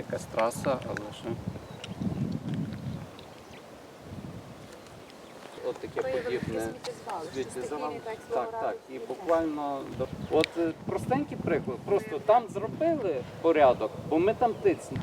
якась траса, але ще. От таке подібне. Сміттєзвалище. Так, так. І буквально от е, простенький приклад. Просто там зробили порядок, бо ми там тицнемо.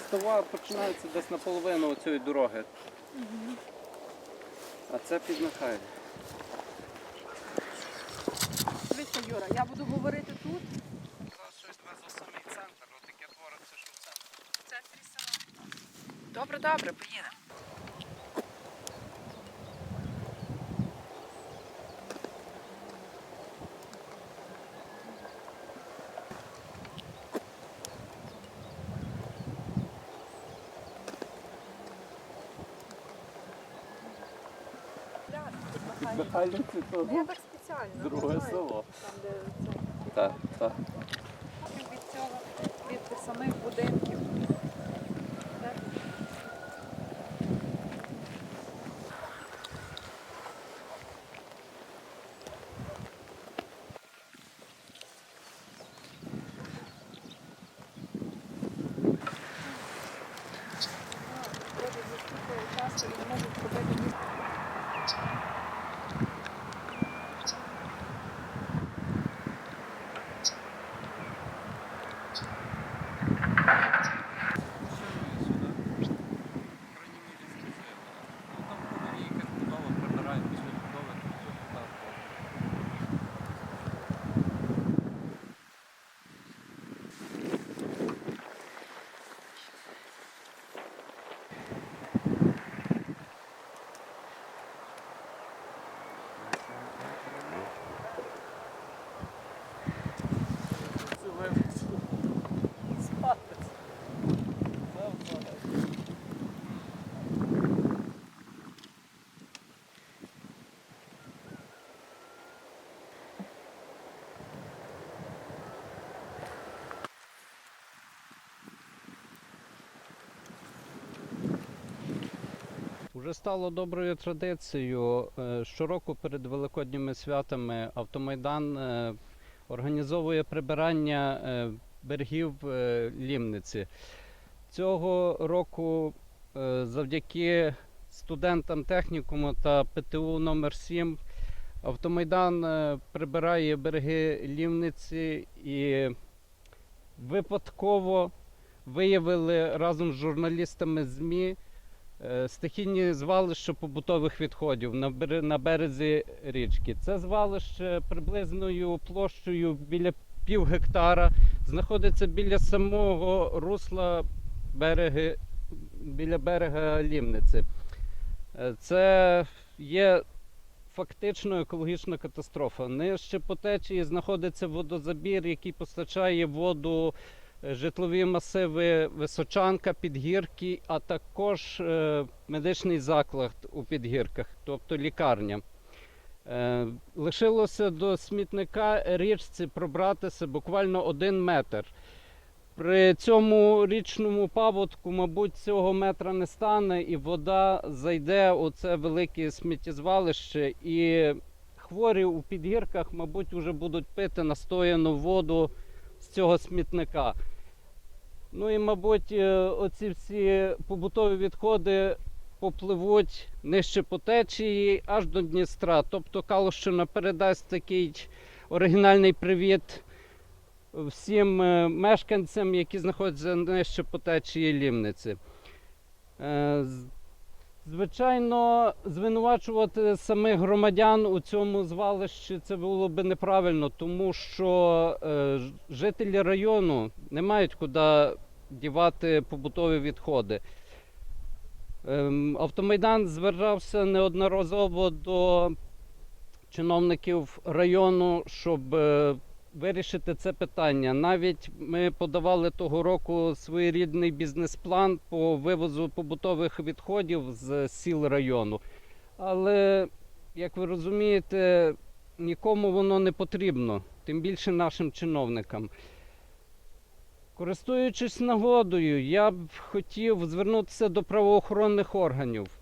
Лістова починається десь наполовину цієї дороги. А це під Михайло. Дивися, Юра, я буду говорити тут. Щось за самий центр, отаке твориться, що. В центрі села. Добре, добре, поїдемо. То Я так спеціально. друге село. Там, де це. Так, так. Від цього, від самих будинків. Так. А, Боже, за скільки часу і не можуть робити ні Уже стало доброю традицією. е, Щороку перед великодніми святами автомайдан е, організовує прибирання е, берегів Лімниці. Цього року завдяки студентам технікуму та ПТУ номер 7 автомайдан прибирає береги Лімниці і випадково виявили разом з журналістами ЗМІ стихійні звалища побутових відходів на, березі річки. Це звалище приблизною площею біля пів гектара знаходиться біля самого русла береги, біля берега Лімниці. Е, Це є фактично екологічна катастрофа. Нижче по течії знаходиться водозабір, який постачає воду е, житлові масиви Височанка, Підгірки, а також е, медичний заклад у Підгірках, тобто лікарня. Е, лишилося до смітника річці пробратися буквально один метр. При цьому річному паводку, мабуть, цього метра не стане, і вода зайде у це велике сміттєзвалище, і хворі у підгірках, мабуть, вже будуть пити настояну воду з цього смітника. Ну і, мабуть, е, оці всі побутові відходи попливуть нижче по течії аж до Дністра. Тобто Калущина передасть такий оригінальний привіт всім е, мешканцям, які знаходяться нижче по течії Лімниці. Е, Звичайно, звинувачувати самих громадян у цьому звалищі це було би неправильно, тому що е, жителі району не мають куди дівати побутові відходи. Ем, Автомайдан звертався неодноразово до чиновників району, щоб е, вирішити це питання. Навіть ми подавали того року своєрідний бізнес-план по вивозу побутових відходів з сіл району. Але, як ви розумієте, нікому воно не потрібно, тим більше нашим чиновникам. Користуючись нагодою, я б хотів звернутися до правоохоронних органів.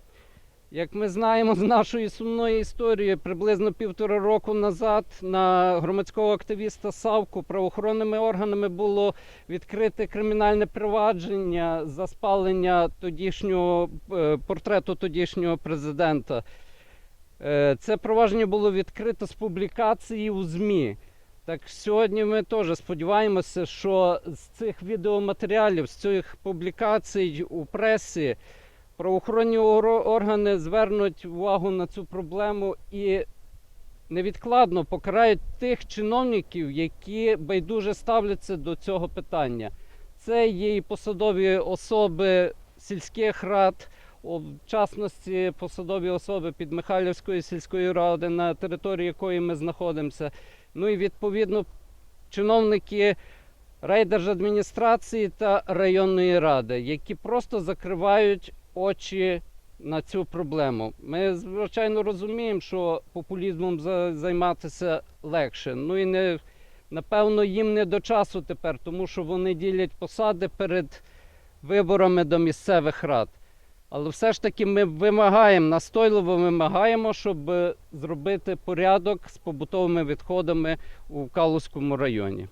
Як ми знаємо з нашої сумної історії, приблизно півтора року назад на громадського активіста Савку правоохоронними органами було відкрите кримінальне провадження за спалення тодішнього е, портрету тодішнього президента. Е, Це провадження було відкрито з публікації у ЗМІ. Так сьогодні ми теж сподіваємося, що з цих відеоматеріалів, з цих публікацій у пресі правоохоронні органи звернуть увагу на цю проблему і невідкладно покарають тих чиновників, які байдуже ставляться до цього питання. Це є і посадові особи сільських рад, в частності посадові особи під Михайлівської сільської ради, на території якої ми знаходимося. Ну і відповідно чиновники райдержадміністрації та районної ради, які просто закривають очі на цю проблему. Ми звичайно розуміємо, що популізмом займатися легше. Ну і не напевно їм не до часу тепер, тому що вони ділять посади перед виборами до місцевих рад. Але все ж таки ми вимагаємо, настойливо вимагаємо, щоб зробити порядок з побутовими відходами у Калузькому районі.